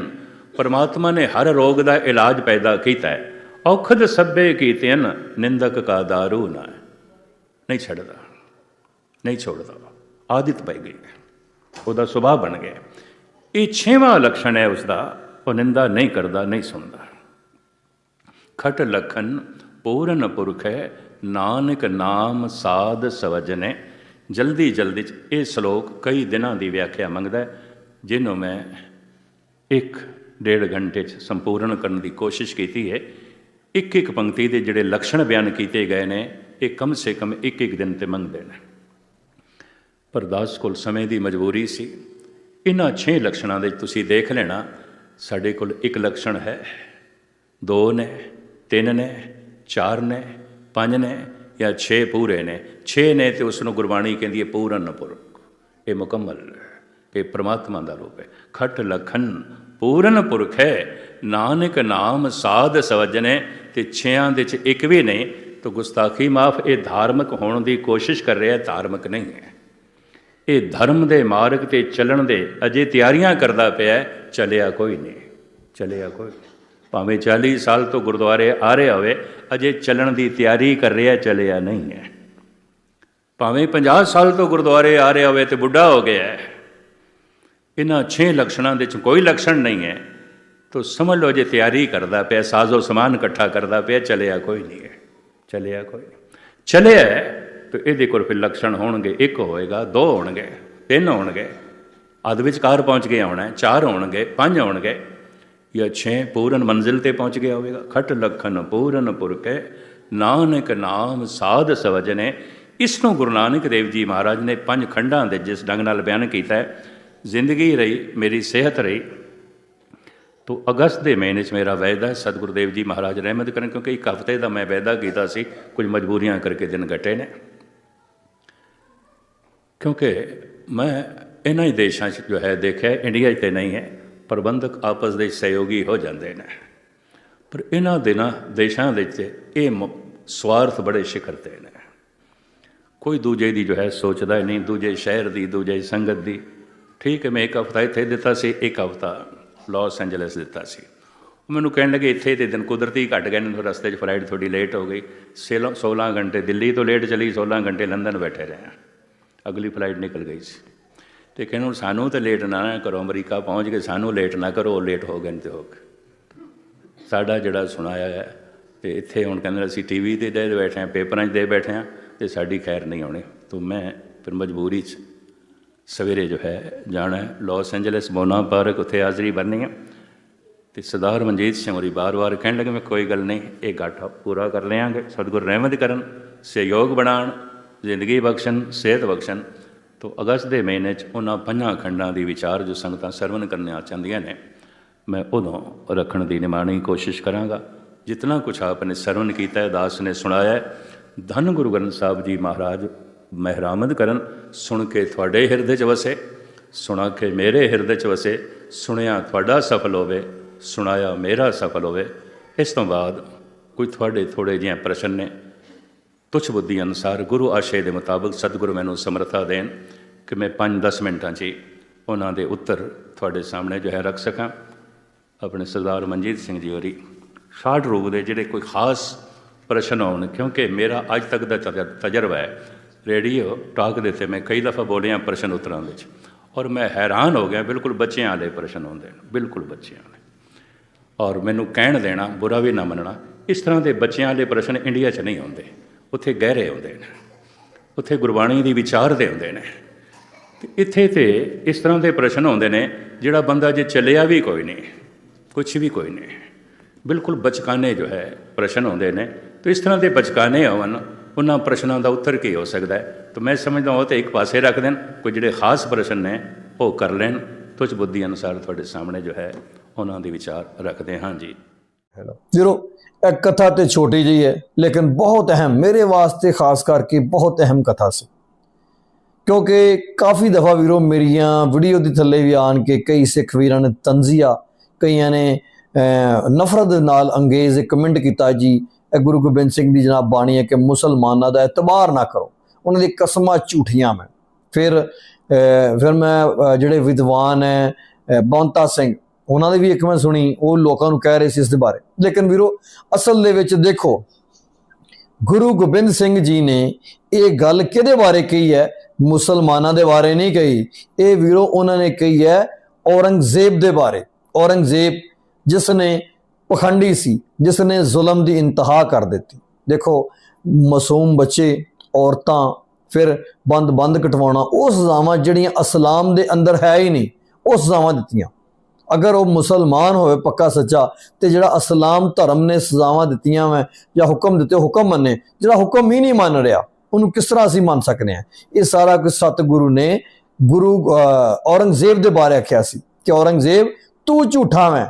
ਪਰਮਾਤਮਾ ਨੇ ਹਰ ਰੋਗ ਦਾ ਇਲਾਜ ਪੈਦਾ ਕੀਤਾ ਹੈ। ਔਖਦ ਸੱਬੇ ਕੀਤਿਅਨ ਨਿੰਦਕ ਕਾ ਦਾਰੂ ਨਾ ਨਹੀਂ ਛੱਡਦਾ, ਨਹੀਂ ਛੋੜਦਾ, ਆਦਿਤ ਪੈ ਗਈ ਹੈ। ਉਹਦਾ ਸੁਭਾਅ ਬਣ ਗਿਆ ਇਹ ਛੇਵਾਂ ਲਕਸ਼ਣ ਹੈ ਉਸ ਦਾ ਉਹ ਨਿੰਦਾ ਨਹੀਂ ਕਰਦਾ, ਨਹੀਂ ਸੁਣਦਾ। ਖਟ ਲਖਨ ਪੂਰਨ ਪੁਰਖ ਹੈ, ਨਾਨਕ ਨਾਮ ਸਾਧ ਸਵਜਨੇ ਜਲਦੀ ਜਲਦੀ ਚ ਇਹ ਸ਼ਲੋਕ ਕਈ ਦਿਨਾਂ ਦੀ ਵਿਆਖਿਆ ਮੰਗਦਾ ਜਿਹਨੂੰ ਮੈਂ ਇੱਕ ਡੇਢ ਘੰਟੇ ਚ ਸੰਪੂਰਨ ਕਰਨ ਦੀ ਕੋਸ਼ਿਸ਼ ਕੀਤੀ ਹੈ। ਇੱਕ ਇੱਕ ਪੰਕਤੀ ਦੇ ਜਿਹੜੇ ਲਕਸ਼ਣ ਬਿਆਨ ਕੀਤੇ ਗਏ ਨੇ, ਇਹ ਕਮ ਸੇ ਕਮ ਇੱਕ ਇੱਕ ਦਿਨ ਤੇ ਮੰਗਦੇ ਨੇ। ਪਰ ਦਾਸ ਕੋਲ ਸਮੇਂ ਦੀ ਮਜਬੂਰੀ ਸੀ। ਇਹਨਾਂ 6 ਲਕਸ਼ਣਾਂ ਦੇ ਤੁਸੀਂ ਦੇਖ ਲੈਣਾ, ਸਾਡੇ ਕੋਲ ਇੱਕ ਲਕਸ਼ਣ ਹੈ। ਦੋ ਨੇ, ਤਿੰਨ ਨੇ, ਚਾਰ ਨੇ, ਪੰਜ ਨੇ ਜਾਂ 6 ਪੂਰੇ ਨੇ। 6 ਨੇ ਤੇ ਉਸ ਨੂੰ ਗੁਰਬਾਣੀ ਕਹਿੰਦੀ ਹੈ ਪੂਰਨ ਪੁਰਖ। ਇਹ ਮੁਕੰਮਲ ਇਹ ਪ੍ਰਮਾਤਮਾ ਦਾ ਰੂਪ ਹੈ। ਖਟ ਲਖਨ ਪੂਰਨ ਪੁਰਖ ਹੈ। ਨਾਨਕ ਨਾਮ ਸਾਧ ਸਵਜਨੇ ਤੇ ਛਿਆਂ ਦੇ ਚ ਇੱਕ ਵੀ ਨਹੀਂ। ਤਾਂ ਗੁਸਤਾਖੀ ਮਾਫ, ਇਹ ਧਾਰਮਿਕ ਹੋਣ ਦੀ ਕੋਸ਼ਿਸ਼ ਕਰ ਰਿਹਾ, ਧਾਰਮਿਕ ਨਹੀਂ ਹੈ। ਇਹ ਧਰਮ ਦੇ ਮਾਰਗ ਤੇ ਚੱਲਣ ਦੇ ਅਜੇ ਤਿਆਰੀਆਂ ਕਰਦਾ ਪਿਆ ਚਲਿਆ ਕੋਈ ਨਹੀਂ, ਚੱਲਿਆ ਕੋਈ ਨਹੀਂ। ਭਾਵੇਂ 40 ਸਾਲ ਤੋਂ ਗੁਰਦੁਆਰੇ ਆ ਰਿਹਾ ਹੋਵੇ, ਅਜੇ ਚੱਲਣ ਦੀ ਤਿਆਰੀ ਕਰ ਰਿਹਾ, ਚੱਲਿਆ ਨਹੀਂ ਹੈ। ਭਾਵੇਂ 50 ਸਾਲ ਤੋਂ ਗੁਰਦੁਆਰੇ ਆ ਰਿਹਾ ਹੋਵੇ ਤੇ ਬੁੱਢਾ ਹੋ ਗਿਆ ਹੈ। ਇਹਨਾਂ 6 ਲਕਸ਼ਣਾਂ ਦੇ ਚ ਕੋਈ ਲਕਸ਼ਣ ਨਹੀਂ ਹੈ। ਤਾਂ ਸਮਝ ਲਓ ਜੇ ਤਿਆਰੀ ਕਰਦਾ ਪਿਆ, ਸਾਜ਼ੋ ਸਮਾਨ ਇਕੱਠਾ ਕਰਦਾ ਪਿਆ, ਚਲਿਆ ਕੋਈ ਨਹੀਂ ਹੈ। ਚਲਿਆ ਕੋਈ ਨਹੀਂ। ਚੱਲਿਆ ਹੈ ਇਹਦੇ ਕੋਲ ਫਿਰ ਲਕਸ਼ਣ ਹੋਣਗੇ। ਇੱਕ ਹੋਏਗਾ, ਦੋ ਹੋਣਗੇ, ਤਿੰਨ ਹੋਣਗੇ। ਅੱਧ ਵਿਚਕਾਰ ਪਹੁੰਚ ਗਿਆ ਹੋਣਾ ਚਾਰ ਹੋਣਗੇ, ਪੰਜ ਹੋਣਗੇ। ਜਾਂ ਛੇ ਪੂਰਨ ਮੰਜ਼ਿਲ ਤੇ ਪਹੁੰਚ ਗਿਆ ਹੋਵੇਗਾ। ਖਟ ਲਖਨ ਪੂਰਨ ਪੁਰਖੇ ਨਾਨਕ ਨਾਮ ਸਾਧ ਸਵਜਨੇ ਇਸ ਨੂੰ ਗੁਰੂ ਨਾਨਕ ਦੇਵ ਜੀ ਮਹਾਰਾਜ ਨੇ ਪੰਜ ਖੰਡਾਂ ਦੇ ਜਿਸ ਢੰਗ ਨਾਲ ਬਿਆਨ ਕੀਤਾ ਹੈ ਜ਼ਿੰਦਗੀ ਰਹੀ, ਮੇਰੀ ਸਿਹਤ ਰਹੀ। ਤੋ ਅਗਸਤ ਦੇ ਮਹੀਨੇ 'ਚ ਮੇਰਾ ਵਾਅਦਾ ਹੈ। ਸਤਿਗੁਰੂ ਦੇਵ ਜੀ ਮਹਾਰਾਜ ਰਹਿਮਤ ਕਰਨ ਕਿਉਂਕਿ ਇੱਕ ਹਫ਼ਤੇ ਦਾ ਮੈਂ ਵਾਅਦਾ ਕੀਤਾ ਸੀ। ਕੁਝ ਮਜਬੂਰੀਆਂ ਕਰਕੇ ਦਿਨ ਘਟੇ ਨੇ। ਕਿਉਂਕਿ ਮੈਂ ਇਹਨਾਂ ਹੀ ਦੇਸ਼ਾਂ 'ਚ ਜੋ ਹੈ ਦੇਖਿਆ, ਇੰਡੀਆ 'ਚ ਤੇ ਨਹੀਂ ਹੈ। ਪ੍ਰਬੰਧਕ ਆਪਸ ਦੇ ਸਹਿਯੋਗੀ ਹੋ ਜਾਂਦੇ ਨੇ। ਪਰ ਇਹਨਾਂ ਦਿਨਾਂ, ਦੇਸ਼ਾਂ ਦੇ ਵਿੱਚ ਇਹ ਮ- ਸਵਾਰਥ ਬੜੇ ਸ਼ਿਖਰ ਤੇ ਨੇ। ਕੋਈ ਦੂਜੇ ਦੀ ਜੋ ਹੈ ਸੋਚਦਾ ਹੀ ਨਹੀਂ, ਦੂਜੇ ਸ਼ਹਿਰ ਦੀ, ਦੂਜੇ ਸੰਗਤ ਦੀ। ਠੀਕ ਹੈ, ਮੈਂ ਇੱਕ ਹਫ਼ਤਾ ਇੱਥੇ ਦਿੱਤਾ ਸੀ, ਇੱਕ ਹਫ਼ਤਾ ਲਾਸ ਐਂਜਲਸ ਦਿੱਤਾ ਸੀ। ਉਹ ਮੈਨੂੰ ਕਹਿਣ ਲੱਗੇ, ਇੱਥੇ ਤੇ ਦਿਨ ਕੁਦਰਤੀ ਘਟ ਗਏ ਨੇ ਰਸਤੇ 'ਚ ਫਲਾਈਟ ਥੋੜੀ ਲੇਟ ਹੋ ਗਈ। 16 ਘੰਟੇ ਦਿੱਲੀ ਤੋਂ ਲੇਟ ਚਲੀ 16 ਘੰਟੇ ਲੰਡਨ ਬੈਠੇ ਰਹੇ ਅਗਲੀ ਫਲਾਈਟ ਨਿਕਲ ਗਈ ਸੀ। ਤੇ ਕਹਿੰਦੇ, ਹੁਣ ਸਾਨੂੰ ਤਾਂ ਲੇਟ ਨਾ ਕਰੋ, ਅਮਰੀਕਾ ਪਹੁੰਚ ਕੇ ਸਾਨੂੰ ਲੇਟ ਨਾ ਕਰੋ, ਉਹ ਲੇਟ ਹੋ ਗਏ ਨੇ ਤੇ ਹੋ ਗਏ। ਸਾਡਾ ਜਿਹੜਾ ਸੁਣਾਇਆ ਹੈ, ਤੇ ਇੱਥੇ ਹੁਣ ਕਹਿੰਦੇ ਅਸੀਂ ਟੀਵੀ ਤੇ ਦੇ ਬੈਠੇ ਹਾਂ, ਪੇਪਰਾਂ 'ਚ ਦੇ ਬੈਠੇ ਹਾਂ, ਤੇ ਸਾਡੀ ਖੈਰ ਨਹੀਂ ਆਉਣੀ। ਤੋਂ, ਮੈਂ ਫਿਰ ਮਜਬੂਰੀ 'ਚ ਸਵੇਰੇ ਜੋ ਹੈ ਜਾਣਾ ਹੈ। ਲਾਸ ਐਂਜਲਸ ਮੋਨਾ ਪਾਰਕ ਉੱਥੇ ਹਾਜ਼ਰੀ ਭਰਨੀ ਹੈ ਤੇ ਸਰਦਾਰ ਮਨਜੀਤ ਸਿੰਘ ਹੋਰੀ ਬਾਰ-ਬਾਰ ਕਹਿਣ ਲੱਗੇ ਮੈਂ ਕੋਈ ਗੱਲ ਨਹੀਂ, ਇਹ ਗਾਠਾ ਪੂਰਾ ਕਰ ਲਿਆਂਗੇ, ਸਤਿਗੁਰ ਰਹਿਮਤ ਕਰਨ, ਸਹਿਯੋਗ ਬਣਾਉਣ, ਜ਼ਿੰਦਗੀ ਬਖਸ਼ਣ, ਸਿਹਤ ਬਖਸ਼ਣ। ਤੋਂ ਅਗਸਤ ਦੇ ਮਹੀਨੇ 'ਚ ਉਹਨਾਂ ਪੰਜਾਂ ਖੰਡਾਂ ਦੀ ਵਿਚਾਰ ਜੋ ਸੰਗਤਾਂ ਸਰਵਨ ਕਰਨਾ ਚਾਹੁੰਦੀਆਂ ਨੇ, ਮੈਂ ਉਦੋਂ ਰੱਖਣ ਦੀ ਨਿਮਾਣੀ ਕੋਸ਼ਿਸ਼ ਕਰਾਂਗਾ। ਜਿਤਨਾ ਕੁਛ ਆਪਨੇ ਸਰਵਨ ਕੀਤਾ ਹੈ, ਦਾਸ ਨੇ ਸੁਣਾਇਆ ਹੈ, ਧੰਨ ਗੁਰੂ ਗ੍ਰੰਥ ਸਾਹਿਬ ਜੀ ਮਹਾਰਾਜ ਮਹਿਰਾਮਦ ਕਰਨ, ਸੁਣ ਕੇ ਤੁਹਾਡੇ ਹਿਰਦੇ 'ਚ ਵਸੇ, ਸੁਣਾ ਕੇ ਮੇਰੇ ਹਿਰਦੇ 'ਚ ਵਸੇ, ਸੁਣਿਆ ਤੁਹਾਡਾ ਸਫਲ ਹੋਵੇ, ਸੁਣਾਇਆ ਮੇਰਾ ਸਫਲ ਹੋਵੇ। ਇਸ ਤੋਂ ਬਾਅਦ ਕੋਈ ਤੁਹਾਡੇ ਥੋੜੇ ਜਿਹੇ ਪ੍ਰਸ਼ਨ ਨੇ। ਤੁਛ ਬੁੱਧੀ ਅਨੁਸਾਰ ਗੁਰੂ ਆਸ਼ੇ ਦੇ ਮੁਤਾਬਕ ਸਤਿਗੁਰੂ ਮੈਨੂੰ ਸਮਰੱਥਾ ਦੇਣ ਕਿ ਮੈਂ 5-10 ਮਿੰਟਾਂ 'ਚ ਹੀ ਉਹਨਾਂ ਦੇ ਉੱਤਰ ਤੁਹਾਡੇ ਸਾਹਮਣੇ ਜੋ ਹੈ ਰੱਖ ਸਕਾਂ। ਆਪਣੇ ਸਰਦਾਰ ਮਨਜੀਤ ਸਿੰਘ ਜੀ ਹੋਰੀ ਸ਼ਾਰਟ ਰੂਪ ਦੇ ਜਿਹੜੇ ਕੋਈ ਖਾਸ ਪ੍ਰਸ਼ਨ ਹੋਣ ਕਿਉਂਕਿ ਮੇਰਾ ਅੱਜ ਤੱਕ ਦਾ ਤਜ- ਤਜਰਬਾ ਹੈ ਰੇਡੀਓ ਟਾਕ ਦੇ ਤੇ ਮੈਂ ਕਈ ਦਫਾ ਬੋਲਿਆ ਪ੍ਰਸ਼ਨ ਉੱਤਰਾਂ ਵਿੱਚ। ਔਰ ਮੈਂ ਹੈਰਾਨ ਹੋ ਗਿਆ, ਬਿਲਕੁਲ ਬੱਚਿਆਂ ਵਾਲੇ ਪ੍ਰਸ਼ਨ ਹੁੰਦੇ ਨੇ, ਬਿਲਕੁਲ ਬੱਚਿਆਂ ਵਾਲੇ। ਔਰ ਮੈਨੂੰ ਕਹਿਣ ਦੇਣਾ, ਬੁਰਾ ਵੀ ਨਾ ਮੰਨਣਾ, ਇਸ ਤਰ੍ਹਾਂ ਦੇ ਬੱਚਿਆਂ ਵਾਲੇ ਪ੍ਰਸ਼ਨ ਇੰਡੀਆ 'ਚ ਨਹੀਂ ਹੁੰਦੇ ਉੱਥੇ ਗਹਿਰੇ ਹੁੰਦੇ ਨੇ। ਉੱਥੇ ਗੁਰਬਾਣੀ ਦੀ ਵਿਚਾਰ ਦੇ ਹੁੰਦੇ ਨੇ। ਤੇ ਇੱਥੇ ਤੇ ਇਸ ਤਰ੍ਹਾਂ ਦੇ ਪ੍ਰਸ਼ਨ ਹੁੰਦੇ ਨੇ, ਜਿਹੜਾ ਬੰਦਾ ਜੇ ਚੱਲਿਆ ਵੀ ਕੋਈ ਨਹੀਂ ਕੁਝ ਵੀ ਕੋਈ ਨਹੀਂ, ਬਿਲਕੁਲ ਬਚਕਾਨੇ ਜੋ ਹੈ, ਪ੍ਰਸ਼ਨ ਹੁੰਦੇ ਨੇ। ਤੇ ਇਸ ਤਰ੍ਹਾਂ ਦੇ ਬਚਕਾਨੇ ਹੋਣ ਉਹਨਾਂ ਪ੍ਰਸ਼ਨਾਂ ਦਾ ਉੱਤਰ ਕੀ ਹੋ ਸਕਦਾ ਹੈ? ਤਾਂ ਮੈਂ ਸਮਝਦਾ ਉਹ ਤੇ ਇੱਕ ਪਾਸੇ ਰੱਖ ਦੇਣ ਕੋਈ ਜਿਹੜੇ ਖਾਸ ਪ੍ਰਸ਼ਨ ਨੇ ਉਹ ਕਰ ਲੈਣ। ਤੁਝ ਬੁੱਧੀ ਅਨੁਸਾਰ ਤੁਹਾਡੇ ਸਾਹਮਣੇ ਜੋ ਹੈ ਉਹਨਾਂ ਦੇ ਵਿਚਾਰ ਰੱਖਦੇ ਹਾਂ ਜੀ। ਹੈਲੋ। ਵੀਰੋ ਇਹ ਕਥਾ ਤੇ ਛੋਟੀ ਜਿਹੀ ਹੈ ਲੇਕਿਨ ਬਹੁਤ ਅਹਿਮ ਮੇਰੇ ਵਾਸਤੇ ਖਾਸ ਕਰਕੇ ਬਹੁਤ ਅਹਿਮ ਕਥਾ ਸੀ। ਕਿਉਂਕਿ ਕਾਫੀ ਦਫਾ ਵੀਰੋ ਮੇਰੀਆਂ ਵੀਡੀਓ ਦੇ ਥੱਲੇ ਵੀ ਆਣ ਕੇ ਕਈ ਸਿੱਖ ਵੀਰਾਂ ਨੇ ਤੰਜ਼ੀਆ ਕਈਆਂ ਨੇ ਅਹ, ਨਫ਼ਰਤ ਨਾਲ ਅੰਗੇਜ਼ ਕਮੈਂਟ ਕੀਤਾ ਜੀ ਗੁਰੂ ਗੋਬਿੰਦ ਸਿੰਘ ਦੀ ਜਨਾਬ ਬਾਣੀ ਹੈ ਕਿ ਮੁਸਲਮਾਨਾਂ ਦਾ ਇਤਬਾਰ ਨਾ ਕਰੋ। ਉਹਨਾਂ ਦੀ ਕਸਮਾਂ ਝੂਠੀਆਂ ਮੈਂ। ਫਿਰ ਫਿਰ ਮੈਂ ਜਿਹੜੇ ਵਿਦਵਾਨ ਹੈ ਅਹ, ਬੰਤਾ ਸਿੰਘ ਉਹਨਾਂ ਦੀ ਵੀ ਇੱਕ ਮੈਂ ਸੁਣੀ ਉਹ ਲੋਕਾਂ ਨੂੰ ਕਹਿ ਰਹੇ ਸੀ ਇਸ ਦੇ ਬਾਰੇ। ਲੇਕਿਨ ਵੀਰੋ ਅਸਲ ਦੇ ਵਿੱਚ ਦੇਖੋ ਗੁਰੂ ਗੋਬਿੰਦ ਸਿੰਘ ਜੀ ਨੇ ਇਹ ਗੱਲ ਕਿਹਦੇ ਬਾਰੇ ਕਹੀ ਹੈ? ਮੁਸਲਮਾਨਾਂ ਦੇ ਬਾਰੇ ਨਹੀਂ ਕਹੀ। ਇਹ ਵੀਰੋ ਉਹਨਾਂ ਨੇ ਕਹੀ ਹੈ ਔਰੰਗਜ਼ੇਬ ਦੇ ਬਾਰੇ। ਔਰੰਗਜ਼ੇਬ ਜਿਸ ਨੇ ਪਖੰਡੀ ਸੀ ਜਿਸ ਨੇ ਜ਼ੁਲਮ ਦੀ ਇੰਤਹਾ ਕਰ ਦਿੱਤੀ। ਦੇਖੋ, ਮਾਸੂਮ ਬੱਚੇ, ਔਰਤਾਂ, ਫਿਰ ਬੰਦ ਬੰਦ ਕਟਵਾਉਣਾ ਉਹ ਸਜ਼ਾਵਾਂ ਜਿਹੜੀਆਂ ਇਸਲਾਮ ਦੇ ਅੰਦਰ ਹੈ ਹੀ ਨਹੀਂ ਉਹ ਸਜ਼ਾਵਾਂ ਦਿੱਤੀਆਂ। ਅਗਰ ਉਹ ਮੁਸਲਮਾਨ ਹੋਵੇ, ਪੱਕਾ ਸੱਚਾ, ਤੇ ਜਿਹੜਾ ਇਸਲਾਮ ਧਰਮ ਨੇ ਸਜ਼ਾਵਾਂ ਦਿੱਤੀਆਂ ਵੈ, ਜਾਂ ਹੁਕਮ ਦਿੱਤੇ ਹੁਕਮ ਮੰਨੇ, ਜਿਹੜਾ ਹੁਕਮ ਹੀ ਨਹੀਂ ਮੰਨ ਰਿਹਾ, ਉਹਨੂੰ ਕਿਸ ਤਰ੍ਹਾਂ ਅਸੀਂ ਮੰਨ ਸਕਨੇ ਆ ਇਹ ਸਾਰਾ ਕੁਝ ਸਤਿਗੁਰੂ ਨੇ ਗੁਰੂ ਔਰੰਗਜ਼ੇਬ ਦੇ ਬਾਰੇ ਆਖਿਆ ਸੀ ਕਿ ਔਰੰਗਜ਼ੇਬ, ਤੂੰ ਝੂਠਾ ਵੈ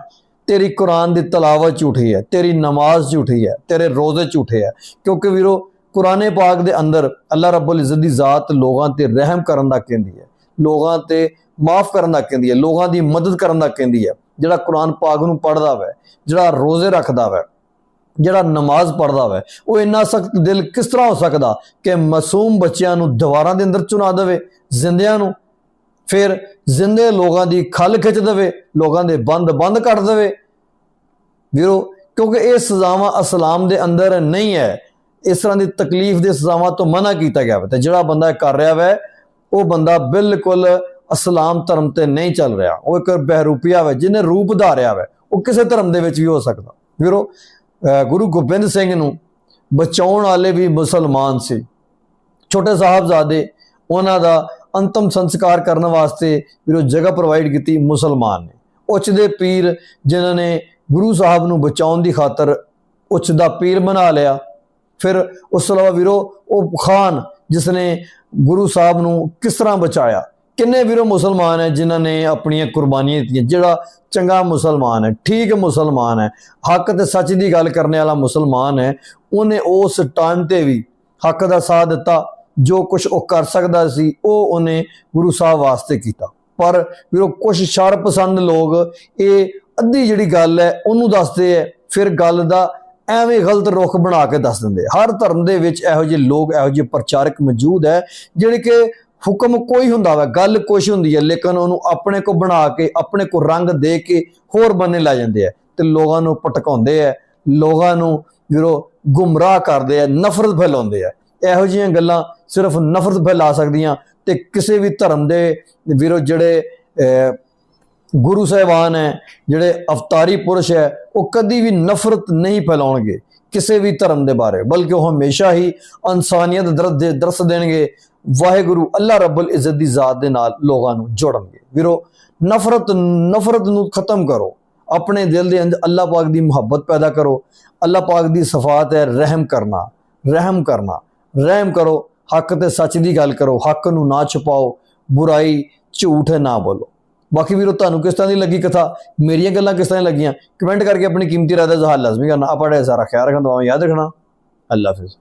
ਤੇਰੀ ਕੁਰਾਨ ਦੀ ਤਲਾਵਤ ਝੂਠੀ ਹੈ, ਤੇਰੀ ਨਮਾਜ਼ ਝੂਠੀ ਹੈ, ਤੇਰੇ ਰੋਜ਼ੇ ਝੂਠੇ ਹੈ। ਕਿਉਂਕਿ ਵੀਰੋ, ਕੁਰਾਨੇ ਪਾਕ ਦੇ ਅੰਦਰ ਅੱਲਾ ਰੱਬੁਲ ਇੱਜ਼ਤ ਦੀ ਜ਼ਾਤ ਲੋਕਾਂ ਤੇ ਰਹਿਮ ਕਰਨ ਦਾ ਕਹਿੰਦੀ ਹੈ, ਲੋਕਾਂ ਤੇ ਮਾਫ ਕਰਨ ਦਾ ਕਹਿੰਦੀ ਹੈ, ਲੋਕਾਂ ਦੀ ਮਦਦ ਕਰਨ ਦਾ ਕਹਿੰਦੀ ਹੈ। ਜਿਹੜਾ ਕੁਰਾਨ ਪਾਕ ਨੂੰ ਪੜ੍ਹਦਾ ਵੈ, ਜਿਹੜਾ ਰੋਜ਼ੇ ਰੱਖਦਾ ਵੈ, ਜਿਹੜਾ ਨਮਾਜ਼ ਪੜ੍ਹਦਾ ਵੈ, ਉਹ ਇੰਨਾ ਸਖਤ ਦਿਲ ਕਿਸ ਤਰ੍ਹਾਂ ਹੋ ਸਕਦਾ ਕਿ ਮਾਸੂਮ ਬੱਚਿਆਂ ਨੂੰ ਦੀਵਾਰਾਂ ਦੇ ਅੰਦਰ ਚੁਣਾ ਦੇਵੇ, ਜ਼ਿੰਦਿਆਂ ਨੂੰ ਫਿਰ ਜ਼ਿੰਦੇ ਲੋਕਾਂ ਦੀ ਖਲ ਖਿੱਚ ਦੇਵੇ, ਲੋਕਾਂ ਦੇ ਬੰਦ ਬੰਦ ਕੱਟ ਦੇਵੇ। ਵੀਰੋ, ਕਿਉਂਕਿ ਇਹ ਸਜ਼ਾਵਾਂ ਇਸਲਾਮ ਦੇ ਅੰਦਰ ਨਹੀਂ ਹੈ। ਇਸ ਤਰ੍ਹਾਂ ਦੀ ਤਕਲੀਫ ਦੇ ਸਜ਼ਾਵਾਂ ਤੋਂ ਮਨਾ ਕੀਤਾ ਗਿਆ ਹੈ ਤੇ ਜਿਹੜਾ ਬੰਦਾ ਕਰ ਰਿਹਾ ਵੈ, ਉਹ ਬੰਦਾ ਬਿਲਕੁਲ ਇਸਲਾਮ ਧਰਮ ਤੇ ਨਹੀਂ ਚੱਲ ਰਿਹਾ। ਉਹ ਇੱਕ ਬਹਿਰੂਪੀਆ ਵੈ, ਜਿਹਨੇ ਰੂਪ ਧਾਰਿਆ ਵੈ, ਉਹ ਕਿਸੇ ਧਰਮ ਦੇ ਵਿੱਚ ਵੀ ਹੋ ਸਕਦਾ। ਵੀਰੋ, ਅਹ ਗੁਰੂ ਗੋਬਿੰਦ ਸਿੰਘ ਨੂੰ ਬਚਾਉਣ ਵਾਲੇ ਵੀ ਮੁਸਲਮਾਨ ਸੀ। ਛੋਟੇ ਸਾਹਿਬਜ਼ਾਦੇ, ਉਹਨਾਂ ਦਾ ਅੰਤਮ ਸੰਸਕਾਰ ਕਰਨ ਵਾਸਤੇ ਵੀਰੋ ਜਗ੍ਹਾ ਪ੍ਰੋਵਾਈਡ ਕੀਤੀ ਮੁਸਲਮਾਨ ਨੇ। ਉੱਚ ਦੇ ਪੀਰ ਜਿਨ੍ਹਾਂ ਨੇ ਗੁਰੂ ਸਾਹਿਬ ਨੂੰ ਬਚਾਉਣ ਦੀ ਖਾਤਰ ਉੱਚ ਦਾ ਪੀਰ ਬਣਾ ਲਿਆ। ਫਿਰ ਉਸ ਤੋਂ ਇਲਾਵਾ ਵੀਰੋ, ਉਹ ਖਾਨ ਜਿਸ ਨੇ ਗੁਰੂ ਸਾਹਿਬ ਨੂੰ ਕਿਸ ਤਰ੍ਹਾਂ ਬਚਾਇਆ? ਕਿੰਨੇ ਵੀਰੋ ਮੁਸਲਮਾਨ ਹੈ ਜਿਨ੍ਹਾਂ ਨੇ ਆਪਣੀਆਂ ਕੁਰਬਾਨੀਆਂ ਦਿੱਤੀਆਂ? ਜਿਹੜਾ ਚੰਗਾ ਮੁਸਲਮਾਨ ਹੈ, ਠੀਕ ਮੁਸਲਮਾਨ ਹੈ, ਹੱਕ ਤੇ ਸੱਚ ਦੀ ਗੱਲ ਕਰਨ ਵਾਲਾ ਮੁਸਲਮਾਨ ਹੈ, ਉਹਨੇ ਉਸ ਟਾਈਮ ਤੇ ਵੀ ਹੱਕ ਦਾ ਸਾਥ ਦਿੱਤਾ। ਜੋ ਕੁਝ ਉਹ ਕਰ ਸਕਦਾ ਸੀ, ਉਹ ਉਹਨੇ ਗੁਰੂ ਸਾਹਿਬ ਵਾਸਤੇ ਕੀਤਾ। ਪਰ ਵੀਰੋ ਕੁਝ ਸ਼ਰ ਪਸੰਦ ਲੋਕ, ਇਹ ਅੱਧੀ ਜਿਹੜੀ ਗੱਲ ਹੈ, ਉਹਨੂੰ ਦੱਸਦੇ ਹੈ, ਫਿਰ ਗੱਲ ਦਾ ਐਵੇਂ ਗਲਤ ਰੁਖ ਬਣਾ ਕੇ ਦੱਸ ਦਿੰਦੇ ਹਰ ਧਰਮ ਦੇ ਵਿੱਚ ਇਹੋ ਜਿਹੇ ਲੋਕ, ਇਹੋ ਜਿਹੇ ਪ੍ਰਚਾਰਕ ਮੌਜੂਦ ਹੈ, ਜਿਹੜੇ ਕਿ ਹੁਕਮ ਕੋਈ ਹੁੰਦਾ ਵਾ, ਗੱਲ ਕੁਛ ਹੁੰਦੀ ਹੈ, ਲੇਕਿਨ ਉਹਨੂੰ ਆਪਣੇ ਕੋ ਬਣਾ ਕੇ, ਆਪਣੇ ਕੋ ਰੰਗ ਦੇ ਕੇ ਹੋਰ ਬੰਨੇ ਲੈ ਜਾਂਦੇ ਆ ਤੇ ਲੋਕਾਂ ਨੂੰ ਭਟਕਾਉਂਦੇ ਆ ਲੋਕਾਂ ਨੂੰ ਵੀਰੋ, ਗੁੰਮਰਾਹ ਕਰਦੇ ਆ ਨਫ਼ਰਤ ਫੈਲਾਉਂਦੇ ਆ ਇਹੋ ਜਿਹੀਆਂ ਗੱਲਾਂ ਸਿਰਫ ਨਫ਼ਰਤ ਫੈਲਾ ਸਕਦੀਆਂ ਤੇ ਕਿਸੇ ਵੀ ਧਰਮ ਦੇ ਵੀਰੋ ਜਿਹੜੇ ਗੁਰੂ ਸਾਹਿਬਾਨ ਹੈ, ਜਿਹੜੇ ਅਵਤਾਰੀ ਪੁਰਸ਼ ਹੈ, ਉਹ ਕਦੀ ਵੀ ਨਫ਼ਰਤ ਨਹੀਂ ਫੈਲਾਉਣਗੇ ਕਿਸੇ ਵੀ ਧਰਮ ਦੇ ਬਾਰੇ, ਬਲਕਿ ਉਹ ਹਮੇਸ਼ਾ ਹੀ ਇਨਸਾਨੀਅਤ ਦਰਦ ਦੇ ਦਰਸ ਦੇਣਗੇ, ਵਾਹਿਗੁਰੂ ਅੱਲਾ ਰੱਬੁਲ ਇੱਜ਼ਤ ਦੀ ਜ਼ਾਤ ਦੇ ਨਾਲ ਲੋਕਾਂ ਨੂੰ ਜੋੜਨਗੇ। ਵੀਰੋ, ਨਫ਼ਰਤ ਨਫ਼ਰਤ ਨੂੰ ਖਤਮ ਕਰੋ, ਆਪਣੇ ਦਿਲ ਦੇ ਅੰਦਰ ਅੱਲਾ ਪਾਕ ਦੀ ਮੁਹੱਬਤ ਪੈਦਾ ਕਰੋ, ਅੱਲਾ ਪਾਕ ਦੀ ਸਫਾਤ ਹੈ ਰਹਿਮ ਕਰਨਾ ਰਹਿਮ ਕਰਨਾ, ਰਹਿਮ ਕਰੋ ਹੱਕ ਤੇ ਸੱਚ ਦੀ ਗੱਲ ਕਰੋ, ਹੱਕ ਨੂੰ ਨਾ ਛੁਪਾਓ, ਬੁਰਾਈ ਝੂਠ ਨਾ ਬੋਲੋ। ਬਾਕੀ ਵੀਰੋ, ਤੁਹਾਨੂੰ ਕਿਸ ਤਰ੍ਹਾਂ ਦੀ ਲੱਗੀ ਕਥਾ? ਮੇਰੀਆਂ ਗੱਲਾਂ ਕਿਸ ਤਰ੍ਹਾਂ ਲੱਗੀਆਂ? ਕਮੈਂਟ ਕਰਕੇ ਆਪਣੀ ਕੀਮਤੀ ਰਾਏ ਦਾ ਇਜ਼ਹਾਰ ਲਾਜ਼ਮੀ ਕਰਨਾ। ਆਪਾਂ ਸਾਰਾ ਖਿਆਲ ਰੱਖਣਾ, ਦੁਆਵਾਂ ਯਾਦ ਰੱਖਣਾ। ਅੱਲਾ ਹਾਫਿਜ਼।